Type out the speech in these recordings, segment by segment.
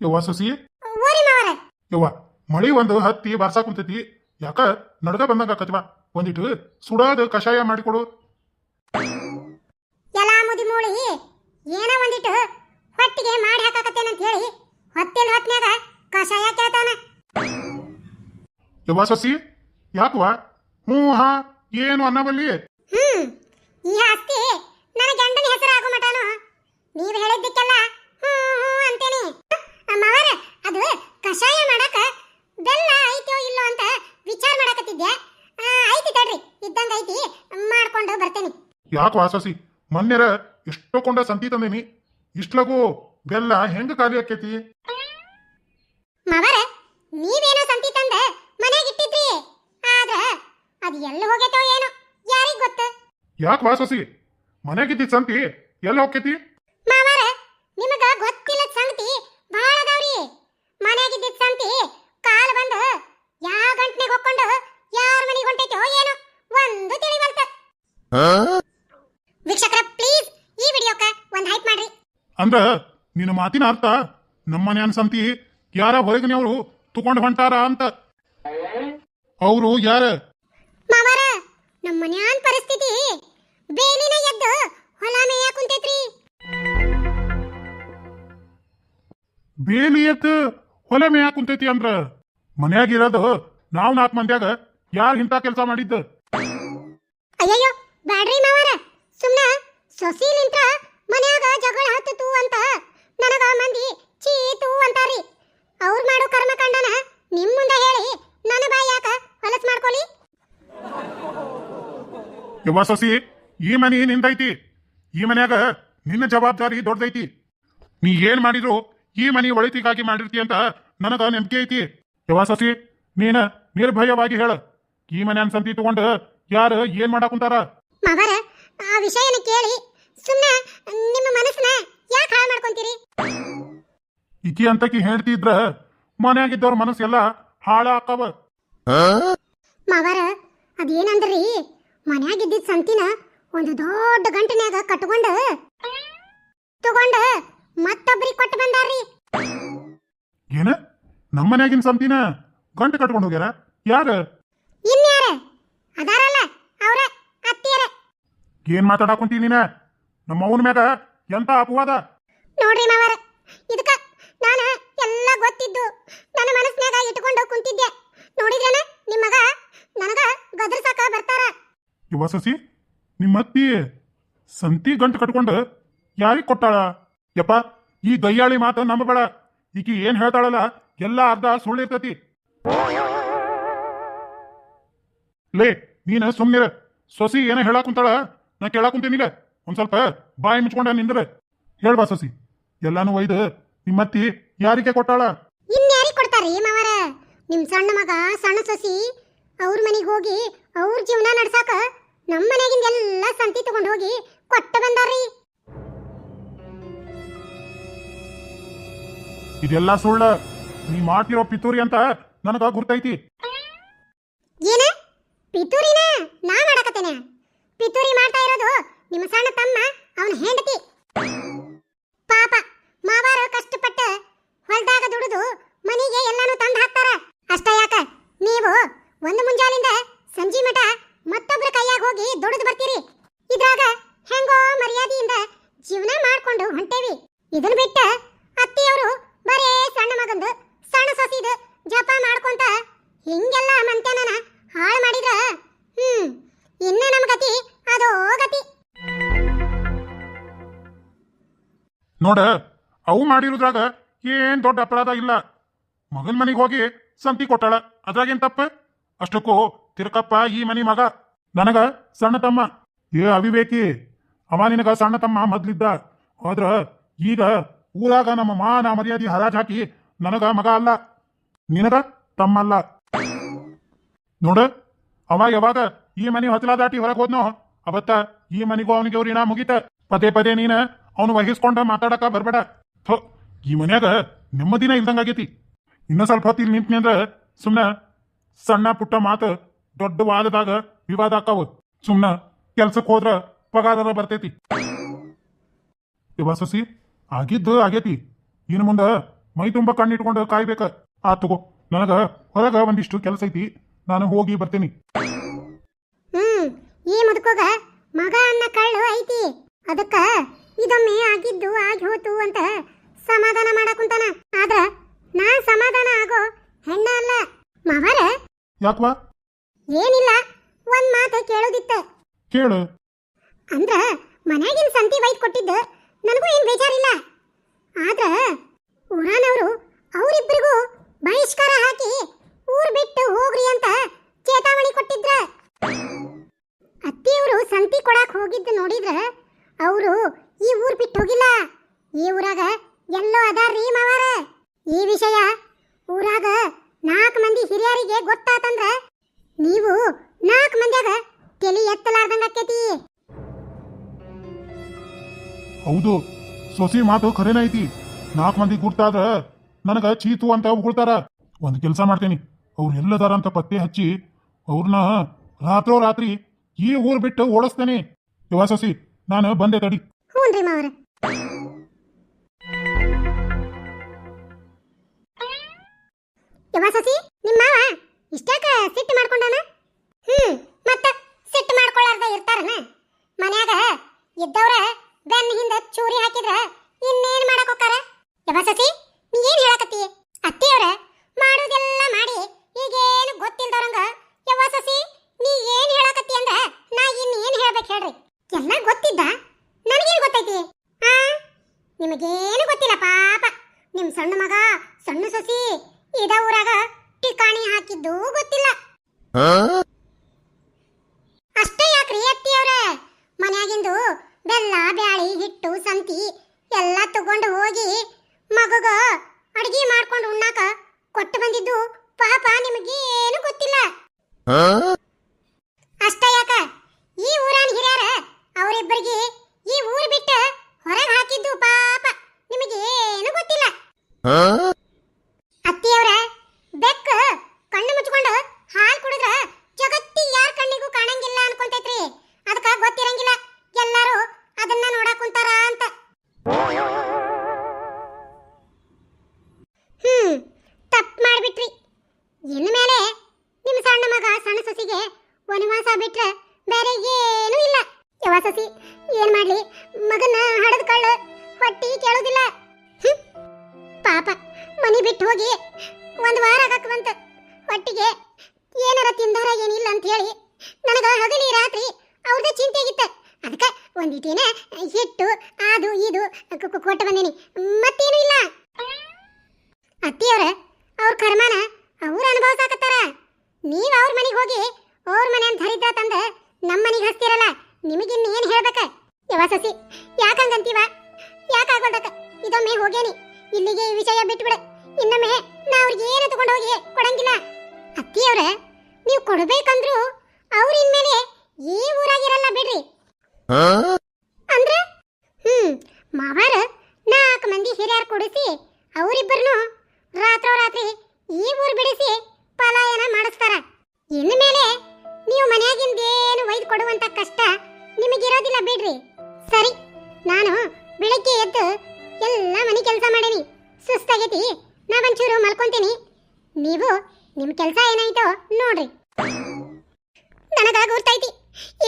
ಯವ್ವ ಸಸಿ? ಯವ್ವ ಮಳಿ ಒಂದು ಹತ್ತಿ ಬಾರ್ಸಾ ಕುಂತೈತಿ. ಯಾಕ ನಡ್ಗ ಬಂದಂಗ ಆಕತ್ವ ಒಂದಿಟ್ಟು ಸುಡಾದ ಕಷಾಯ ಮಾಡಿಕೊಡು. ಎಲ್ಲಾ ಮುದಿ ಮೂಳಿ ಏನ ಒಂದಿಟ್ಟು ಹೊಟ್ಟಿಗೆ ಮಾಡಿ ಹಾಕಾಕತ್ತೇನಂತ ಹೇಳಿ ಹೊತ್ತಿನ ಹೊತ್ನ್ಯಾಗ ಕಷಾಯ ಕೇಳ್ತಾನ. ಯವ್ವ ಸಸಿ ಯಾಕವ ಹ್ಞೂ ಹಾ ಏನು ಅನ್ನಬಲ್ಲಿ ಹ್ಮ್ ಈ ಆಸ್ತಿ ನನ್ನ ಗಂಡನ ಹೆಸರು ಆಗೋ ಮಟಾನು ನೀವು ಹೇಳಿದ್ದಕ್ಕೆಲ್ಲ ಹ್ಞೂ ಹ್ಞೂ ಅಂತೇನಿ ಮಾವರ ಅದು ಕಷಾಯ ಮಾಡಕ ಬೆಲ್ಲ ಐತೋ ಇಲ್ಲೋ ಅಂತ ವಿಚಾರ ಮಾಡಕತ್ತಿದ್ದೆ. ಐತಿ ತಡ್ರಿ ಇದ್ದಂಗ ಐತಿ ಮಾಡ್ಕೊಂಡು ಬರ್ತೇನೆ. ಯಾಕೆ ವಾಸಸಿ ಮೊನ್ನೆರ ಎಷ್ಟೋ ಕೊಂಡ ಸಂತಿ ತಂದೇನಿ. ಇಷ್ಟ್ಲಗು ಬೆಲ್ಲ ಹೆಂಗ ಖಾಲಿ ಆಕೈತಿ ಮವರ ನೀವೇನೋ ಸಂತಿ ತಂದ ಮನೆಗೆ ಇಟ್ಟಿದ್ರಿ. ಆದ್ರ ಅದು ಎಲ್ಲ ಹೋಗೈತೋ ಏನೋ ಯಾರಿಗ್ ಗೊತ್ತು? ಯಾಕೆ ಸಸಿ ಮನೆಗಿದ್ದಿ ಸಂತಿ ಎಲ್ಲ ಹೋಗ್ತೈತಿ ಮಾವರ ನಿಮಗ ಗೊತ್ತಿಲ್ಲದ ಸಂಗತಿ ಬಹಳ ಅದಾವ್ರಿ ಮನ್ಯಾಗಿದ್ದಿದ್ ಸಂತಿ ಕಾಲ್ ಬಂದು ಯಾವ ಗಂಟ್ನೆಗ್ ಹೊಕ್ಕೊಂಡು ಯಾರ ಮನೆಗೆ ಹೊಂಟೈತೋ ಏನೋ ಒಂದು ತಿಳಿವಲ್ತ ವೀಕ್ಷಕರ ಪ್ಲೀಸ್ ಈ ವಿಡಿಯೋಕ ಒಂದ್ ಹೈಪ್ ಮಾಡ್ರಿ ಅಂದ್ರ ನಿನ್ನ ಮಾತಿನ ಅರ್ಥ. ನಮ್ಮನೆ ಸಂತಿ ಯಾರ ಹೊರಗಿನವರು ತಗೊಂಡ್ ಹೊಂಟಾರ ಅಂತ. ಅವರು ಯಾರ? ಮಾವರ ನಮ್ಮ ಮನ್ಯಾನ್ ಪರಿಸ್ಥಿತಿ. ಬೇಲಿನ ಎದ್ದು ಹೊಲ ಮೇಯ ಕುಂತೈತ್ರಿ. ಬೇಲಿ ಎತ್ ಹೊಲ ಮೇಯಾಕ ಕುಂತೈತಿ ಅಂದ್ರ ಮನ್ಯಾಗ ಇರೋದು ನಾವ್ ನಾಲ್ಕು ಮಂದ್ಯಾಗ ಯಾರು ಇಂಥ ಕೆಲಸ ಮಾಡಿದ್ದ? ಅಯ್ಯಯ್ಯೋ ಬ್ಯಾಡ್ರಿ ಮಾವರ. ಸುಮ್ನ ಸೊಸಿಲಿಂತ್ರ ಮನ್ಯಾಗ ಜಗಳ ಹತ್ತಿತು ಅಂತ ನನಗ ಮಂದಿ ಚೀತು ಅಂತಾರಿ ಅವ್ರ ಮಾಡೋ ಕರ್ಮಕಾಂಡನ ನಿಮ್ ಮುಂದೆ ಹೇಳಿ ನನ್ನ ಬಾಯಿ ಯಾಕ ಹೊಲಸ್ ಮಾಡ್ಕೊಲಿ ಯವ್ವ ಸಸಿ ಈ ಮನೆ ನಿಂದೈತಿ. ಈ ಮನ್ಯಾಗ ನಿನ್ನ ಜವಾಬ್ದಾರಿ ದೊಡ್ಡದೈತಿ. ನೀ ಏನ್ ಮಾಡಿದ್ರು ಈ ಮನೆ ಒಳಿತಿಗಾಗಿ ಮಾಡಿರ್ತಿ ಅಂತ ನನಗ ನಂಬಿಕೆ ಐತಿ. ಯವ್ವ ಸಸಿ ನೀನ ನಿರ್ಭಯವಾಗಿ ಹೇಳ. ಈ ಮನೆ ಸಂತಿ ತಗೊಂಡ ಯಾರ ಏನ್ ಮಾಡಾಕುಂತಾರ ಮಾವರ ಆ ವಿಷಯನ ಕೇಳಿ. ಸುಮ್ನ ನಿಮ್ಮ ಮನಸ್ಸನ್ನ ಯಾಕೆ ಹಾಳು ಮಾಡ್ಕೊಂತೀರಿ? ಇಕಿ ಅಂತಕಿ ಹೇಳ್ತಿದ್ರ ಮನ್ಯಾಗಿದ್ದವ್ರ ಮನಸ್ಸೆಲ್ಲ ಹಾಳಾಕವ. ಮಗರ ಅದೇನಂದ್ರಿ? ಮನ್ಯಾಗಿದ್ದಿದ್ ಸಂತಿನ ಒಂದು ದೊಡ್ಡ ಗಂಟಿನ್ಯಾಗ ಕಟ್ಕೊಂಡ ತಗೊಂಡ ಮತ್ತೊಬ್ರಿಗೆ ಕೊಟ್ಟು ಬಂದಾರ್ರಿ. ಏನ? ನಮ್ಮ ಮನ್ಯಾಗಿನ ಸಂತಿನ ಗಂಟು ಕಟ್ಕೊಂಡು ಹೋಗ್ಯಾರ? ಯಾರ? ಇನ್ಯಾರ? ಅದಾರಲ್ಲ ಅವ್ರ ಅತ್ತಿಯರ. ಏನ್ ಮಾತಾಡಕೊಂತಿ ಕುಂತಿ ನೀನ? ನಮ್ಮ ಅವನ ಮ್ಯಾಗ ಎಂತ ಅಪವಾದ? ನೋಡ್ರಿ ಮಾವರ ಇದಕ್ಕ ನಾನ ಎಲ್ಲ ಗೊತ್ತಿದ್ದು. ನನ್ನ ಮನಸ್ನ್ಯಾಗ ಇಟ್ಕೊಂಡು ಕುಂತಿದ್ದೆ. ನೋಡಿದ್ರೇನ? ನಿಮ್ಮಗ ಮಗ ನನಗ ಗದರ್ಸಾಕ ಬರ್ತಾರ ಇವ ಸಸಿ, ನಿಮ್ಮ ಅತ್ತಿ ಸಂತಿ ಗಂಟು ಕಟ್ಕೊಂಡು ಯಾರಿಗೆ ಕೊಟ್ಟಾಳ? ಯಪ್ಪ, ಈ ಗಯ್ಯಾಳಿ ಮಾತು ನಂಬಬೇಡ. ಈಕಿ ಏನ್ ಹೇಳ್ತಾಳಲ್ಲ, ಎಲ್ಲ ಅರ್ಧ ಸುಳ್ಳಿರ್ತತಿ ಲೇ, ನೀನ ಸುಮ್ನಿರ. ಸೊಸಿ ಏನ ಹೇಳಾಕ್ ಕುಂತಾಳ? ನಾ ಕೇಳಾಕ್ ಕುಂತೇನಿಲ್ಲ ಒಂದ್ ಸ್ವಲ್ಪ ಬಾಯಿ ಮುಚ್ಕೊಂಡ ನಿಂದ್ರೆ. ಹೇಳ್ಬಾ ಸೊಸಿ. ಎಲ್ಲಾನು ಒಯ್ದು ನಿಮ್ಮತ್ತಿ ಯಾರಿಗೆ ಕೊಟ್ಟಾಳ? ನಿಮ್ ಸಣ್ಣ ಮಗ, ಸಣ್ಣ ಸೊಸಿ ಅವ್ರ ಮನೆಗೆ ಹೋಗಿ ಅವ್ರ ಜೀವನ ನಡ್ಸಾಕ ನಮ್ಮ ಮನೆಗಿಂದ ಎಲ್ಲ ಸಂತಿ ತಗೊಂಡು ಹೋಗಿ ಕೊಟ್ಟ ಬಂದಾರ್ರಿ. ಇದೆಲ್ಲ ಸುಳ್ಳ. ನೀ ಮಾಡ್ತಿರೋ ಪಿತೂರಿ ಅಂತ ನನಗ ಗುರ್ತೈತಿ. ಏನ? ಪಿತೂರಿನ? ನಾ ಮಾಡಕತ್ತೇನೆ? ಪಿತೂರಿ ಮಾಡ್ತಾ ಇರೋದು ನಿಮ್ಮ ಸಣ್ಣ ತಮ್ಮ ಅವನ ಹೆಂಡತಿ ಪಾಪ ಮಾವಾರ ಕಷ್ಟಪಟ್ಟ ಹೊಲ್ದಾಗ ದುಡಿದು ಮನೆಗೆ ಎಲ್ಲಾನು ತಂದು ಹಾಕ್ತಾರ ಅಷ್ಟ ಯಾಕ ನೀವು ಒಂದು ಮುಂಜಾಲಿಂದ ಸಂಜೆ ಮಠ ಮತ್ತೊಬ್ಬರ ಕೈಯಾಗ ಹೋಗಿ ದುಡಿದು ಬರ್ತೀರಿ ಇದ್ರಾಗ ಹೆಂಗೋ ಮರ್ಯಾದೆಯಿಂದ ಜೀವನ ಮಾಡ್ಕೊಂಡು ಹೊಂಟೇವಿ ಇದನ್ನ ಬಿಟ್ಟ ಅತ್ತಿಯವರು ಬರೇ ಸಣ್ಣ ಮಗಂದು, ಸಣ್ಣ ಸೊಸಿದು ಜಪ ಮಾಡ್ಕೊಂತ ಹಿಂಗೆಲ್ಲ ಮಂತ್ಯಾನನ ಹಾಳು ಮಾಡಿದ್ರ? ಹ್ಮ್, ಇನ್ನ ನಮ್ಮ ಗತಿ ಅದೋ ಗತಿ. ನೋಡ, ಅವು ಮಾಡಿರೋದ್ರಾಗ ಏನ್ ದೊಡ್ಡ ಅಪರಾಧ ಇಲ್ಲ. ಮಗನ್ ಮನೆಗೆ ಹೋಗಿ ಸಂತಿ ಕೊಟ್ಟಾಳ, ಅದ್ರಾಗೇನ್ ತಪ್ಪ? ಅಷ್ಟಕ್ಕೂ ತಿರುಕಪ್ಪ ಈ ಮನಿ ಮಗ. ನನಗ ಸಣ್ಣ ತಮ್ಮ. ಏ ಅವಿವೇಕಿ, ಅವ ನಿನಗ ಸಣ್ಣ ತಮ್ಮ ಮೊದ್ಲಿದ್ದ. ಆದ್ರ ಈಗ ಊರಾಗ ನಮ್ಮ ಮಾನ ಮರ್ಯಾದೆ ಹರಾಜ್ ಹಾಕಿ ನನಗ ಮಗ ಅಲ್ಲ. ನಿನಗ ತಮ್ಮ ಅಲ್ಲ ನೋಡ, ಅವ ಯಾವಾಗ ಈ ಮನಿ ಹೊತ್ತಲ ದಾಟಿ ಹೊರಗೆ ಹೋದ್ನೋ, ಅವತ್ತ ಈ ಮನಿಗೂ ಅವನಿಗೆ ಋಣ ಮುಗಿತ. ಪದೇ ಪದೇ ನೀನ ಅವನು ವಹಿಸ್ಕೊಂಡ ಮಾತಾಡಕ ಬರ್ಬೇಡ. ಥೋ, ಈ ಮನ್ಯಾಗ ನೆಮ್ಮದಿನ ಇಲ್ದಂಗಾಗೈತಿ ಇನ್ನೂ ಸ್ವಲ್ಪ ಹೊತ್ತು ನಿಂತ್ನಿ ಅಂದ್ರ ಸುಮ್ನ ಸಣ್ಣ ಪುಟ್ಟ ಮಾತು ದೊಡ್ಡ ವಾದದಾಗ ವಿವಾದ ಆಕಾವು ಸುಮ್ನ ಕೆಲ್ಸಕ್ಕೆ ಹೋದ್ರ ಪಗಾರ ಬರ್ತೈತಿ. ಇವ ಸಸಿ ಆಗಿದ್ದು ಆಗೇತಿ. ಇನ್ನು ಮುಂದೆ ಮೈ ತುಂಬ ಕಣ್ಣಿಟ್ಕೊಂಡು ಕಾಯ್ಬೇಕ. ಆ ತಗೋ. ನನಗ ಹೊರಗ ಒಂದಿಷ್ಟು ಕೆಲಸ ಐತಿ. ನಾನು ಹೋಗಿ ಬರ್ತೀನಿ. ಹ್ಮ್ ಈ ಮುದುಕೋಗ ಮಗ ಅನ್ನ ಕಳ್ಳು ಐತಿ. ಅದಕ್ಕ ಇದೊಮ್ಮೆ ಆಗಿದ್ದು ಆಗಿ ಹೋತು ಅಂತ ಸಮಾಧಾನ ಮಾಡಕುಂತಾನ ಆದ್ರ ನಾ ಸಮಾಧಾನ ಆಗೋ ಹೆಣ್ಣ ಅಲ್ಲ. ಮಾವರ? ಯಾಕ್ವಾ? ಏನಿಲ್ಲ ಒಂದ್ ಮಾತು ಕೇಳೋದಿತ್ತ. ಕೇಳು. ಅಂದ್ರ ಮನ್ಯಾಗಿನ ಸಂತಿ ವೈದ್ ಕೊಟ್ಟಿದ್ದು ನನಗೂ ಏನ್ ಬೇಜಾರಿಲ್ಲ. ಆದ್ರ ಊರಾನವರು ಅವರಿಬ್ಬರಿಗೂ ಬಹಿಷ್ಕಾರ ಹಾಕಿ ಊರು ಬಿಟ್ಟು ಹೋಗ್ರಿ ಅಂತ ಚೇತಾವಣಿ ಕೊಟ್ಟಿದ್ರ. ಅತ್ತಿಯವರು ಸಂತಿ ಕೊಡಕ್ಕೆ ಹೋಗಿದ್ದು ನೋಡಿದ್ರ ಅವರು ಈ ಊರು ಬಿಟ್ಟು ಹೋಗಿಲ್ಲ. ಈ ಊರಾಗ ಎಲ್ಲೋ ಅದಾರ್ರಿ ಮಾವಾರ. ಈ ವಿಷಯ ಊರಾಗ ನಾಲ್ಕು ಮಂದಿ ಹಿರಿಯರಿಗೆ ಗೊತ್ತಾತಂದ್ರ ನೀವು ನಾಲ್ಕು ಮಂದಿಯಾಗ ತಲೆ ಎತ್ತಲಾರ್ದಂಗ ಆಕ್ಕೇತಿ ಹೌದು. ಸೊಸಿ ಮಾತು ಖರೇನ ಐತಿ? ನಾಲ್ಕು ಮಂದಿ ಗುರ್ತಾದ್ರ ನನಗ ಚೀತು ಅಂತ ಉಗುಳ್ತಾರ. ಒಂದು ಕೆಲಸ ಮಾಡ್ತೇನಿ. ಅವ್ರು ಎಲ್ಲದಾರ ಅಂತ ಪತ್ತೆ ಹಚ್ಚಿ ಅವ್ರನ್ನ ರಾತ್ರೋ ರಾತ್ರಿ ಈ ಊರ್ ಬಿಟ್ಟು ಓಡಿಸ್ತೇನೆ. ಯವ ಸೊಸಿ, ನಾನು ಬಂದೆ ತಡಿ. ಹ್ಞೂನ್ರಿ ಮಾವರ. ಯವ್ವ ಸಸಿ ನಿಮ್ಮ ಮಾವ ಇಷ್ಟಾಕ ಸಿಟ್ಟು ಮಾಡ್ಕೊಂಡಾನ? ಹ್ಮ್, ಮತ್ತ ಸಿಟ್ಟು ಮಾಡ್ಕೊಳ್ಳಾರ್ದ ಇರ್ತಾರನ? ಮನ್ಯಾಗ ಇದ್ದವ್ರ ಚೂರಿ ಇನ್ನೇನ್ ಮಾಡಕ್ ಹೋಕಾರ ಯವ ಸಸಿ, ನೀ ಏನ್ ಹೇಳಕತ್ತಿ? ಅತ್ತಿಯವ್ರ ಮಾಡೋದೆಲ್ಲ ಮಾಡಿ, ಈಗೇನು ಗೊತ್ತಿಲ್ದವ್ರಂಗ. ಯವ ಸಸಿ, ನೀ ಏನ್ ಹೇಳಕತ್ತಿ ಅಂದ್ರ ನಾ ಇನ್ನೇನ್ ಹೇಳ್ಬೇಕು ಹೇಳ್ರಿ. ಎಲ್ಲ ಗೊತ್ತಿದ್ದ? ನನಗೇನ್ ಗೊತ್ತೈತಿ? ಆ? ನಿಮಗೇನು ಗೊತ್ತಿಲ್ಲ ಪಾಪ. ನಿಮ್ ಸಣ್ಣ ಮಗ, ಸಣ್ಣ ಸಸಿ ಇದ ಊರಾಗ ಟಿಕಾಣಿ ಹಾಕಿದ್ದು ಗೊತ್ತಿಲ್ಲ ಅಷ್ಟೇ ಯಾಕ್ರಿ ಅತ್ತಿಯವ್ರ ಮನ್ಯಾಗಿಂದು ಬೆಲ್ಲ ಬ್ಯಾಳಿ ಹಿಟ್ಟು ಸಂತಿ ಎಲ್ಲ ತಗೊಂಡು ಹೋಗಿ ಮಗಗ ಅಡಿಗೆ ಮಾಡ್ಕೊಂಡು ಉಣ್ಣಾಕ ಕೊಟ್ಟು ಬಂದಿದ್ದು ಪಾಪ ಏನು ಗೊತ್ತಿಲ್ಲ. ಅಷ್ಟ ಯಾಕ? ಈ ಊರಾನ್ ಹಿರಿಯರ ಅವರಿಬ್ಬರಿಗೆ ಈ ಊರು ಬಿಟ್ಟು ಹೊರಗೆ ಹಾಕಿದ್ದು ಪಾಪ ಏನು ಗೊತ್ತಿಲ್ಲ. ಅತ್ತಿಯವ್ರ ಬೇರೆ ಏನೂ ಇಲ್ಲ. ಯವ ಸಸಿ, ಏನ್ ಮಾಡ್ಲಿ? ಮಗನ ಹಡದ ಕಳ್ಳ, ಹೊಟ್ಟಿ ಕೇಳೋದಿಲ್ಲ. ಪಾಪ, ಮನಿ ಬಿಟ್ಟು ಹೋಗಿ ಒಂದು ವಾರ ಆಗಕ್ ಬಂತ. ಹೊಟ್ಟಿಗೆ ಏನಾರ ತಿಂದಾರ ಏನಿಲ್ಲ ಅಂತ ಹೇಳಿ ನನಗ ಹಗಲಿ ರಾತ್ರಿ ಅವ್ರದ್ದೇ ಚಿಂತೆ ಆಗಿತ್ತ. ಅದಕ್ಕೆ ಒಂದಿಟೇನ ಹಿಟ್ಟು ಅದು ಇದು ಕೊಟ್ಟು ಬಂದೇನಿ. ಮತ್ತೇನು ಇಲ್ಲ. ಅತ್ತಿಯವ್ರ ಅವ್ರ ಕರ್ಮನ ಅವ್ರ ಅನುಭವಿಸಾಕತ್ತಾರ ನೀವ್ ಅವ್ರ ಮನೆಗೆ ಹೋಗಿ ಅವ್ರ ಮನೆ ಅಂತ ಹರಿದ್ರ ತಂದ ನಮ್ಮ ಮನೆಗೆ ಹಸ್ತಿರಲ್ಲ ನಿಮಗಿನ್ನ ಏನ್ ಹೇಳ್ಬೇಕ? ಯವ ಸಸಿ ಯಾಕಂಗಂತೀವ ಯಾಕಾಗೋದಕ್ಕ ಇದೊಮ್ಮೆ ಹೋಗೇನಿ ಇಲ್ಲಿಗೆ ಈ ವಿಷಯ ಬಿಟ್ಬಿಡ. ಇನ್ನೊಮ್ಮೆ ನಾ ಅವ್ರಿಗೆ ಏನು ತಗೊಂಡು ಹೋಗಿ ಕೊಡಂಗಿಲ್ಲ. ಅತ್ತಿಯವ್ರೆ ನೀವು ಕೊಡ್ಬೇಕಂದ್ರು ಅವ್ರ ಇನ್ಮೇಲೆ ಈ ಊರಾಗಿರಲ್ಲ ಬಿಡ್ರಿ. ಅಂದ್ರೆ? ಹ್ಮ್ ಮಾವಾರ ನಾಲ್ಕು ಮಂದಿ ಹಿರಿಯರ್ ಕೊಡಿಸಿ ಅವರಿಬ್ಬರನ್ನು ರಾತ್ರೋರಾತ್ರಿ ಈ ಊರ್ ಬಿಡಿಸಿ ಪಲಾಯನ ಮಾಡಿಸ್ತಾರ. ಇನ್ಮೇಲೆ ನೀವು ಮನೆಯಾಗಿಂದೇನು ಕೊಡುವಂತ ಕಷ್ಟ ನಿಮಗಿರೋದಿಲ್ಲ ಬಿಡ್ರಿ. ಸರಿ, ನಾನು ಬೆಳಗ್ಗೆ ಎದ್ದು ಎಲ್ಲ ಮನೆ ಕೆಲಸ ಮಾಡೀನಿ. ಸುಸ್ತಾಗೈತಿ, ನಾವಂಚೂರು ಮಲ್ಕೊಂತೀನಿ. ನೀವು ನಿಮ್ ಕೆಲಸ ಏನಾಯ್ತೋ ನೋಡ್ರಿ. ನನಗ ಗೊತ್ತೈತಿ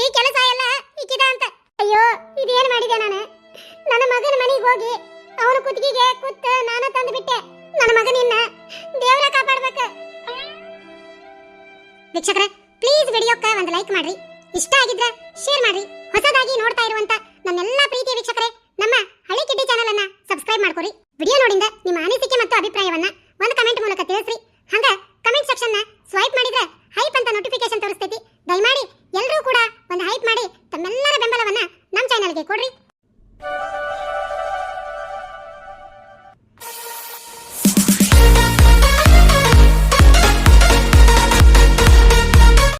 ಈ ಕೆಲಸ ಎಲ್ಲ ಇಕ್ಕಿದ ಅಂತ. ಅಯ್ಯೋ, ಇದೇನ್ ಮಾಡಿದೆ ನಾನು? ನನ್ನ ಮಗನ ಮನೆಗೆ ಹೋಗಿ ಅವನ ಕುತ್ತಿಗೆಗೆ ಕುತ್ತ ನಾನು ತಂದು ಬಿಟ್ಟೆ ನನ್ನ ಮಗನಿನ್ನ ದೇವರ ಕಾಪಾಡ್ಬೇಕು. ವೀಕ್ಷಕರೇ ಪ್ಲೀಸ್ ವಿಡಿಯೋಕ್ಕೆ ಒಂದು ಲೈಕ್ ಮಾಡ್ರಿ. ಇಷ್ಟ ಆಗಿದ್ರೆ ಶೇರ್ ಮಾಡ್ರಿ. ಹೊಸದಾಗಿ ನೋಡ್ತಾ ಇರುವಂತ ನನ್ನೆಲ್ಲ ಪ್ರೀತಿಯ ವೀಕ್ಷಕರೇ, ನಮ್ಮ ಹಳಿ ಕಿಡ್ಡಿ ಚಾನೆಲ್ ಅನ್ನ ಸಬ್ಸ್ಕ್ರೈಬ್ ಮಾಡ್ಕೊರಿ. ವಿಡಿಯೋ ನೋಡಿಂದ ನಿಮ್ಮ ಅನಿಸಿಕೆ ಮತ್ತು ಅಭಿಪ್ರಾಯವನ್ನ ಒಂದು ಕಮೆಂಟ್ ಮೂಲಕ